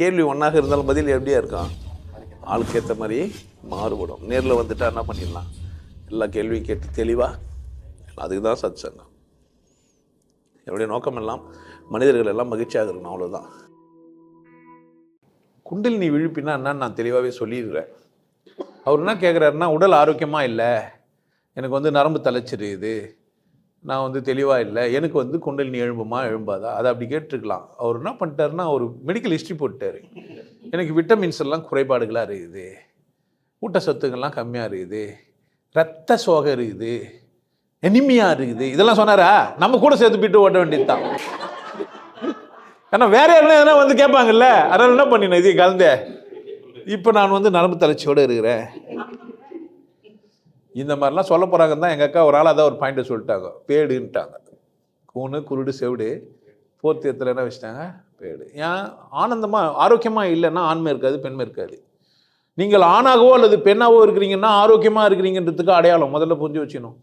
கேள்வி ஒன்றாக இருந்தாலும் பதில் எப்படியா இருக்கும்? ஆளுக்கு ஏற்ற மாதிரி மாறுபடும். நேரில் வந்துட்டா என்ன பண்ணிடலாம்? எல்லா கேள்வியும் கேட்டு தெளிவாக அதுக்கு தான் சத் சங்கம் என்னுடைய நோக்கம் எல்லாம் மனிதர்கள் எல்லாம் மகிழ்ச்சியாக இருக்கணும் அவ்வளோதான் குண்டில் நீ விழுப்பினா என்னன்னு நான் தெளிவாகவே சொல்லிடுறேன். அவர் என்ன கேட்குறாருன்னா உடல் ஆரோக்கியமாக இல்லை? எனக்கு வந்து நரம்பு தலைச்சிருக்குது நான் வந்து தெளிவாக இல்லை. எனக்கு வந்து குண்டலினி எழும்புமா? எழும்பாதா? அதை அப்படி கேட்டிருக்கலாம். அவர் என்ன பண்ணிட்டாருன்னா ஒரு மெடிக்கல் ஹிஸ்ட்ரி போட்டார் எனக்கு விட்டமின்ஸ் எல்லாம் குறைபாடுகளாக இருக்குது. ஊட்டச்சத்துக்கள்லாம் கம்மியாக இருக்குது. ரத்த சோகை இருக்குது. எனிமையாக இருக்குது. இதெல்லாம் சொன்னாரா? நம்ம கூட சேர்த்து பிட்டு ஓட்ட வேண்டியது தான் ஏன்னா வேற யாரும் எதனா வந்து கேட்பாங்கல்ல. அதனால் என்ன பண்ணினேன்? இதையும் கலந்தே இப்போ நான் வந்து நரம்பு தளர்ச்சியோடு இருக்கிறேன். இந்த மாதிரிலாம் சொல்ல போகிறாங்கன்னு தான் எங்கள் அக்கா ஒரு ஆள் அதான் ஒரு பாயிண்ட்டை சொல்லிட்டாங்க. பேடுன்ட்டாங்க. கூணு குருடு செவிடு போர்த்தியத்தில் என்ன வச்சுட்டாங்க? பேடு. ஏன்? ஆனந்தமாக ஆரோக்கியமாக இல்லைன்னா ஆண்மை இருக்காது பெண்மை இருக்காது. நீங்கள் ஆணாகவோ அல்லது பெண்ணாகவோ இருக்கிறீங்கன்னா ஆரோக்கியமாக இருக்கிறீங்கன்றதுக்கு அடையாளம் முதல்ல புரிஞ்சு வச்சுக்கணும்.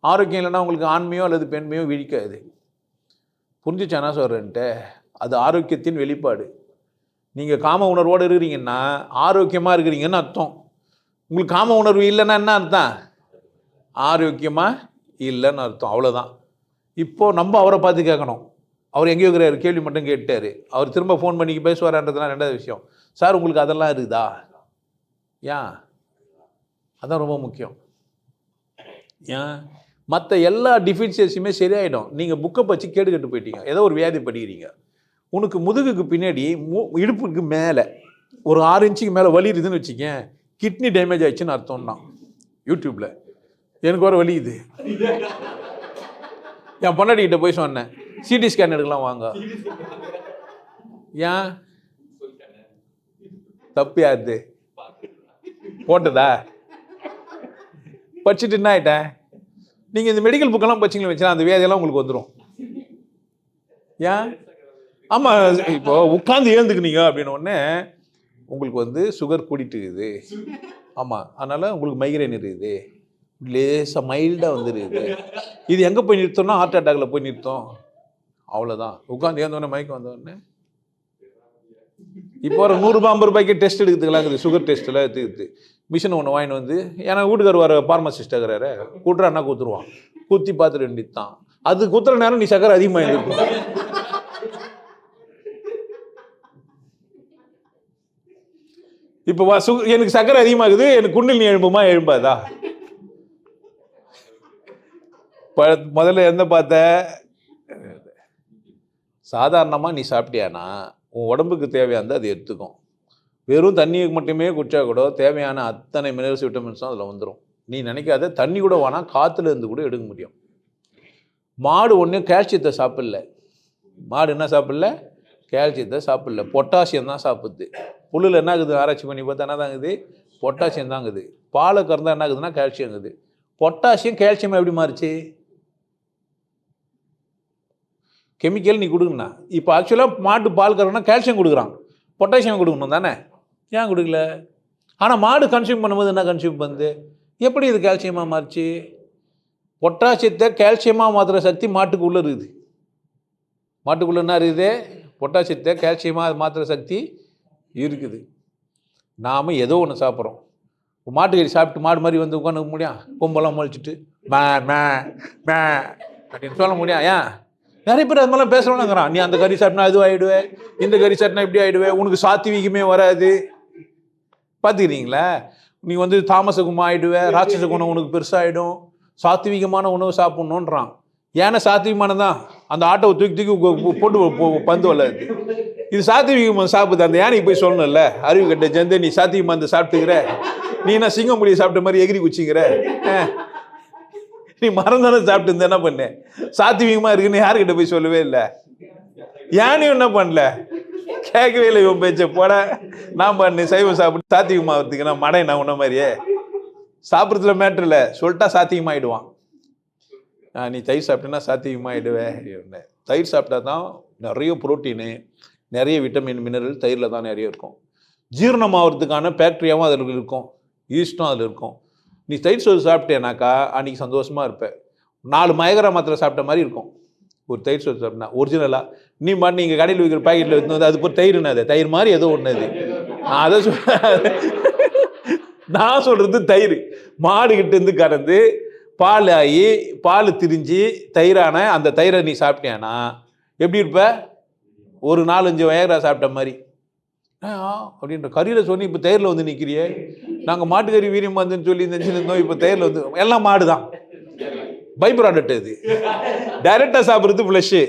ஆரோக்கியம் இல்லைன்னா உங்களுக்கு ஆண்மையோ அல்லது பெண்மையோ விழிக்காது. புரிஞ்சுச்சானா சொல்கிறேன்ட்டு அது ஆரோக்கியத்தின் வெளிப்பாடு. நீங்கள் காம உணர்வோடு இருக்கிறீங்கன்னா ஆரோக்கியமாக இருக்கிறீங்கன்னு அர்த்தம். உங்களுக்கு காம உணர்வு இல்லைன்னா என்ன அர்த்தம்? ஆரோக்கியமாக இல்லைன்னு அர்த்தம். அவ்வளோதான் இப்போது நம்ம அவரை பார்த்து கேட்கணும். அவர் எங்கேயோ இருக்கிறாரு கேள்வி மட்டும் கேட்டார். அவர் திரும்ப ஃபோன் பண்ணி பேசுவாரான்றதுலாம் ரெண்டாவது விஷயம்? சார் உங்களுக்கு அதெல்லாம் இருக்குதா? ஏன்? அதான் ரொம்ப முக்கியம். ஏன்? மற்ற எல்லா டிஃபிஷியன்சியுமே சரியாயிடும். நீங்கள் புக்கை பச்சு கேட்டுக்கிட்டு கட்டு போயிட்டீங்க. ஏதோ ஒரு வியாதி படிக்கிறீங்க. உனக்கு முதுகுக்கு பின்னாடி மு இடுப்புக்கு மேலே ஒரு ஆறு இன்ச்சுக்கு மேலே வலி இருக்குதுன்னு வச்சுக்கேன். கிட்னி டேமேஜ் ஆயிடுச்சுன்னு அர்த்தம்னா. யூடியூப்பில் எனக்கு வர வலி இது. என் பொண்டாட்டிகிட்ட போய் சொன்னேன். சிடி ஸ்கேன் எடுக்கலாம் வாங்க. ஏன்? தப்பு யாருது போட்டதா? படிச்சுட்டு என்ன ஆயிட்டேன்? நீங்கள் இந்த மெடிக்கல் புக்கெல்லாம் படிச்சிங்களே வச்சுனா அந்த வியாதியெல்லாம் உங்களுக்கு வந்துடும் ஏன்? ஆமாம் இப்போ உட்காந்து ஏந்துக்குனீங்க அப்படின்னு உடனே உங்களுக்கு வந்து சுகர் கூட்டிட்டு இருக்குது ஆமாம் அதனால் உங்களுக்கு மைக்ரைன் இருக்குது. லேசாக மைல்டாக வந்துருக்குது. இது எங்கே போய் நிறுத்தோம்னா ஹார்ட் அட்டாக்ல போய் நிறுத்தோம். அவ்வளோதான் உட்காந்து ஏந்தோடனே மயக்கம் வந்தோடனே இப்போ ஒரு நூறுரூபா ஐம்பது ரூபாய்க்கு டெஸ்ட் எடுத்துக்கலாங்குது சுகர் டெஸ்ட்டில் எடுத்துக்கிது மிஷின் ஒன்று வாங்கிட்டு வந்து ஏன்னா வீட்டுக்கார் வர பார்மசிஸ்ட் இருக்கிறாரு. கூட்டுறான்னா கூத்துருவான். குத்தி பார்த்துட்டு வேண்டியது தான் அது குத்துற நேரம் நீ சக்கரை அதிகமாக இருக்கும் இப்போ வா சு எனக்கு சக்கரை அதிகமாகுது எனக்கு குண்டில் நீ எழும்புமா? எழும்பாதா? ப முதல்ல எந்த பார்த்த? சாதாரணமாக நீ சாப்பிட்டியானா? உன் உடம்புக்கு தேவையானது அது எடுத்துக்கும் வெறும் தண்ணியை மட்டுமே குடிச்சா கூட தேவையான அத்தனை மினரல்ஸ் விட்டமின்ஸும் அதில் வந்துடும் நீ நினைக்காத தண்ணி கூட வேணால் காற்றுல இருந்து கூட எடுக்க முடியும். மாடு ஒன்றும் கால்சியத்தை சாப்பிடல. மாடு என்ன சாப்பிடல? கால்சியத்தை சாப்பிடல. பொட்டாசியம் தான் சாப்பிடுது. புல்லில் என்ன ஆகுது? ஆராய்ச்சி பண்ணி பார்த்தா என்ன தாங்குது? பொட்டாசியம் தாங்குது. பாலை கறந்தால் என்ன ஆகுதுன்னா கால்சியங்குது பொட்டாசியம் கால்சியம் எப்படி மாறுச்சு? கெமிக்கல் நீ கொடுங்கண்ணா இப்போ ஆக்சுவலாக மாட்டு பால் கறனா கால்சியம் கொடுக்குறான். பொட்டாசியம் கொடுக்கணும் தானே? ஏன் கொடுக்கல? ஆனால் மாடு கன்சியூம் பண்ணும்போது என்ன கன்சியூம் பண்ணுது? எப்படி இது கால்சியமாக மாறுச்சு? பொட்டாசியத்தை கால்சியமாக மாற்றுற சக்தி மாட்டுக்கு உள்ளே இருக்குது. மாட்டுக்குள்ளே என்ன இருக்குது? பொட்டாசியத்தை கால்சியமாக மாத்திர சக்தி இருக்குது. நாம் ஏதோ ஒன்று சாப்பிட்றோம். மாட்டுக்கறி சாப்பிட்டு மாடு மாதிரி வந்து உட்காந்து முடியும். கொம்பெல்லாம் முளைச்சிட்டு மே மே மே அப்படின்னு சொல்ல முடியும். ஏன்? நிறைய பேர் அது மாதிரிலாம் பேசுகிறோன்னுங்கிறான் நீ அந்த கறி சாப்பிட்னா இது ஆகிடுவேன் இந்த கறி சாப்பிட்னா இப்படி ஆகிடுவேன் உனக்கு சாத்திவீகமே வராது. பார்த்துக்கிறீங்களா நீ வந்து தாமச குணம் ஆகிடுவேன் ராட்சச குணம் உனக்கு பெருசாகிடும் சாத்விகமான உணவு சாப்பிட்ணுன்றான். ஏன்னா சாத்விகமானதான் அந்த ஆட்டோவை தூக்கி தூக்கி போட்டு போ- பந்து வல்லாது இது சாத்வீகமாக சாப்பிடுது. அந்த யானைக்கு போய் சொல்லணும்ல. அறிவு கட்ட ஜெந்த நீ சாத்வீகமாக அந்த சாப்பிட்டுக்கிற. நீ என்ன சிங்கம் முடிய சாப்பிட்ட மாதிரி எகிரி குச்சிக்கிற? ஆ. நீ மறந்தானே சாப்பிட்டு இருந்த என்ன பண்ண? சாத்வீகமாக இருக்குன்னு யாருக்கிட்ட போய் சொல்லவே இல்லை? யானையும் என்ன பண்ணல? கேட்கவே இல்லை இவன் பேச்ச போட நான் பண்ணு சைவம் சாப்பிட்டு சாத்தியமாகிறதுக்கு நான் மடை நான் உன்ன மாதிரியே? சாப்பிட்றதுல மேட்ரு இல்லை. சொல்லிட்டா சாத்தியமாயிடுவான் நீ தயிர் சாப்பிட்டேன்னா சாத்தியமாயிடுவே என்ன. தயிர் சாப்பிட்டா தான் நிறைய புரோட்டீனு நிறைய விட்டமின் மினரல் தயிரில் தான் நிறைய இருக்கும். ஜீரணமாகறதுக்கான பேக்டீரியாவும் அதில் இருக்கும் ஈஸ்டும் அதில் இருக்கும். நீ தயிர் சோறு சாப்பிட்டேனாக்கா அன்றைக்கி சந்தோஷமாக இருப்பேன் நாலு மயகர மாத்திரை சாப்பிட்ட மாதிரி இருக்கும். ஒரு தயிர் சோறு சாப்பிட்டா ஒரிஜினலாக நீ மாட்டு நீங்கள் கடையில் விற்கிற பாக்கெட்டில் எடுத்து வந்து அது ஒரு தயிர்னு அது? தயிர் மாதிரி ஏதோ ஒன்று அது. நான் அதை சொல் நான் சொல்கிறது தயிர். மாடுகிட்டேருந்து கறந்து பால் ஆகி பால் திரிஞ்சு தயிரான அந்த தயிரை நீ சாப்பிட்டியானா? எப்படி இருப்ப? ஒரு நாலஞ்சு வயகரா சாப்பிட்ட மாதிரி. அப்படின்ற கறியில் சொன்னி இப்போ தயிரில் வந்து நிற்கிறியே நாங்கள் மாட்டுக்கறி வீரியம் வந்துன்னு சொல்லி நினச்சிருந்தோம் இப்போ தயிரில் வந்து எல்லாம் மாடு தான் பை ப்ராடக்ட் அது டைரெக்டாக சாப்பிட்றது ஃப்ளஷ்ஷு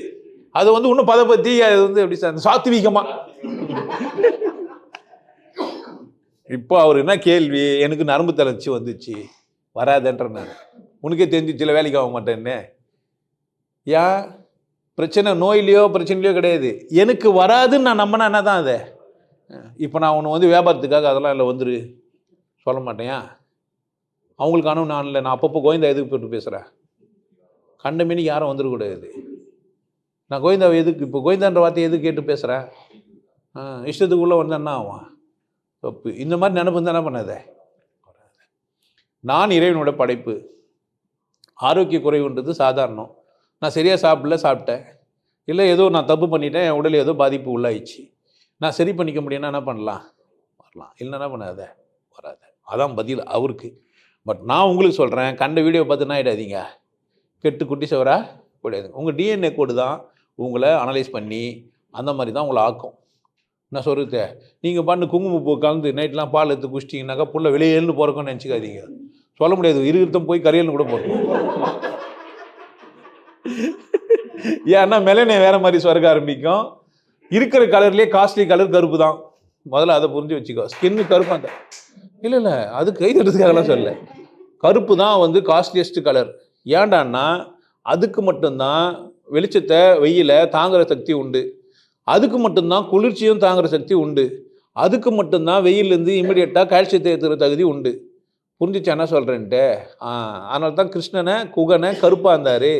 அது வந்து இன்னும் பதப்பத்தி அது வந்து எப்படி சார் சாத்வீகமாக இப்போ அவர் என்ன கேள்வி? எனக்கு நரம்பு தளர்ச்சி வந்துச்சு. வராதன்ற நான். உனக்கே தெரிஞ்சிச்சுல வேலைக்கு ஆக மாட்டேன்னு ஏன் பிரச்சனை நோயிலையோ பிரச்சனையிலையோ கிடையாது. எனக்கு வராதுன்னு நான் நம்பினா என்ன தான் அது? இப்போ நான் ஒன்று வந்து வியாபாரத்துக்காக அதெல்லாம் இல்லை வந்துரு. சொல்ல மாட்டேயா அவங்களுக்கான நான் இல்லை. நான் அப்பப்போ கோவிந்தா எதுக்கு போட்டு பேசுகிறேன் கண்ட மீனிக்கு யாரும் வந்துடக்கூடாது நான் கோவிந்தாவை எதுக்கு இப்போ கோவிந்தான்ற வார்த்தையை எதுக்கு கேட்டு பேசுகிறேன் இஷ்டத்துக்குள்ளே வந்தேன்னா என்ன ஆகும்? தப்பு. இந்த மாதிரி நினப்பு இருந்தால் என்ன பண்ணாத? நான் இறைவனோட படைப்பு. ஆரோக்கிய குறைவுன்றது சாதாரணம். நான் சரியாக சாப்பிடல சாப்பிட்டேன். இல்லை ஏதோ நான் தப்பு பண்ணிட்டேன் என் உடல் ஏதோ பாதிப்பு உள்ளாயிடுச்சு. நான் சரி பண்ணிக்க முடியும்னா என்ன பண்ணலாம்? வரலாம். இல்லை என்ன பண்ணாத? வராத. அதான் பதில் அவருக்கு. பட் நான் உங்களுக்கு சொல்கிறேன் கண்ட வீடியோ பார்த்து என்ன ஆகிடாதீங்க கெட்டு குட்டி சவரா கூடாது உங்கள் டிஎன்ஏ கோடு தான் உங்களை அனலைஸ் பண்ணி அந்த மாதிரி தான் உங்களை ஆக்கும். நான் சொல்கிறது நீங்கள் பண்ணு குங்குமப்பூ கலந்து நைட்லாம் பால் எடுத்து குடிச்சிட்டிங்கனாக்கா புள்ள வெளியேன்னு போகிறக்கோன்னு நினச்சிக்காதீங்க. சொல்ல முடியாது. இருத்தம் போய் கரையல்னு கூட போகிறோம் ஏன்னா மெலனே வேற மாதிரி சுரக்க ஆரம்பிக்கும். இருக்கிற கலர்லேயே காஸ்ட்லி கலர் கருப்பு தான் முதல்ல அதை புரிஞ்சு வச்சுக்கோ. ஸ்கின்னு கருப்பாக தான் இல்லை இல்லை அது கை தட்டுறதுக்காகலாம் சொல்ல கருப்பு தான் வந்து காஸ்ட்லியஸ்ட் கலர் ஏன்டான்னா அதுக்கு மட்டும்தான் வெளிச்சத்தை வெயில தாங்குற சக்தி உண்டு. அதுக்கு மட்டும்தான் குளிர்ச்சியும் தாங்குற சக்தி உண்டு. அதுக்கு மட்டும்தான் வெயிலேருந்து இமிடியட்டாக கால்சியத்தை ஏற்றுகிற தகுதி உண்டு. புரிஞ்சிச்சு என்ன சொல்கிறேன்ட்டு ஆ அதனால தான் கிருஷ்ணனை குகனை கருப்பாக இருந்தார்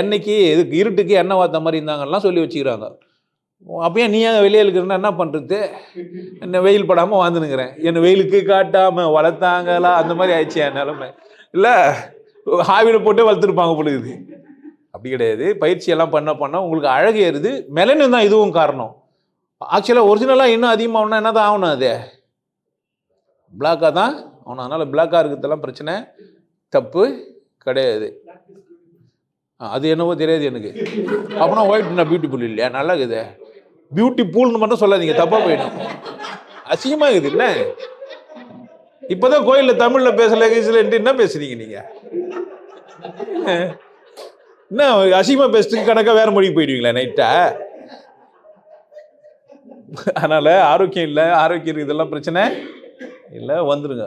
என்னைக்கு இதுக்கு இருட்டுக்கு எண்ணெய் வாத்த மாதிரி இருந்தாங்கலாம் சொல்லி வச்சுக்கிறாங்க. அப்பயே நீ ஏன் வெளியே இருக்கிறன்னா என்ன பண்ணுறது என்ன வெயில் படாமல் வாழ்ந்துனுங்கிறேன் என்னை வெயிலுக்கு காட்டாமல் வளர்த்தாங்களா? அந்த மாதிரி ஆயிடுச்சு என் நிலமை. இல்லை ஹாவியில் போட்டு வளர்த்துருப்பாங்க பொழுது அப்படி கிடையாது. பயிற்சி எல்லாம் பண்ண பண்ண உங்களுக்கு அழகு ஏறுது. மெலனின் தான் இதுவும் காரணம். ஆக்சுவலாக ஒரிஜினலாக இன்னும் அதிகமாகனா என்ன தான் ஆகணும் அது? பிளாக்காக தான் அவனை அதனால் பிளாக்காக இருக்கிறதெல்லாம் பிரச்சனை தப்பு கிடையாது. அது என்னவோ தெரியாது எனக்கு. அப்படின்னா ஒயிட் நான் பியூட்டிஃபுல் இல்லையா? நல்லா இருக்குது பியூட்டிஃபுல்னு மட்டும் சொல்லாதீங்க தப்பாக போயிடும். அசிங்கமாக இருக்குது என்ன? இப்போதான் கோயிலில் தமிழில் பேசல கீசலன்ட்டு என்ன பேசுறீங்க நீங்கள் என்ன அசிங்கமாக பேசுறதுக்கு கணக்காக வேற மொழிக்கு போயிடுவீங்களா நைட்டா அதனால் ஆரோக்கியம் இல்லை ஆரோக்கியம் இருக்குது இதெல்லாம் பிரச்சனை இல்லை வந்துருங்க.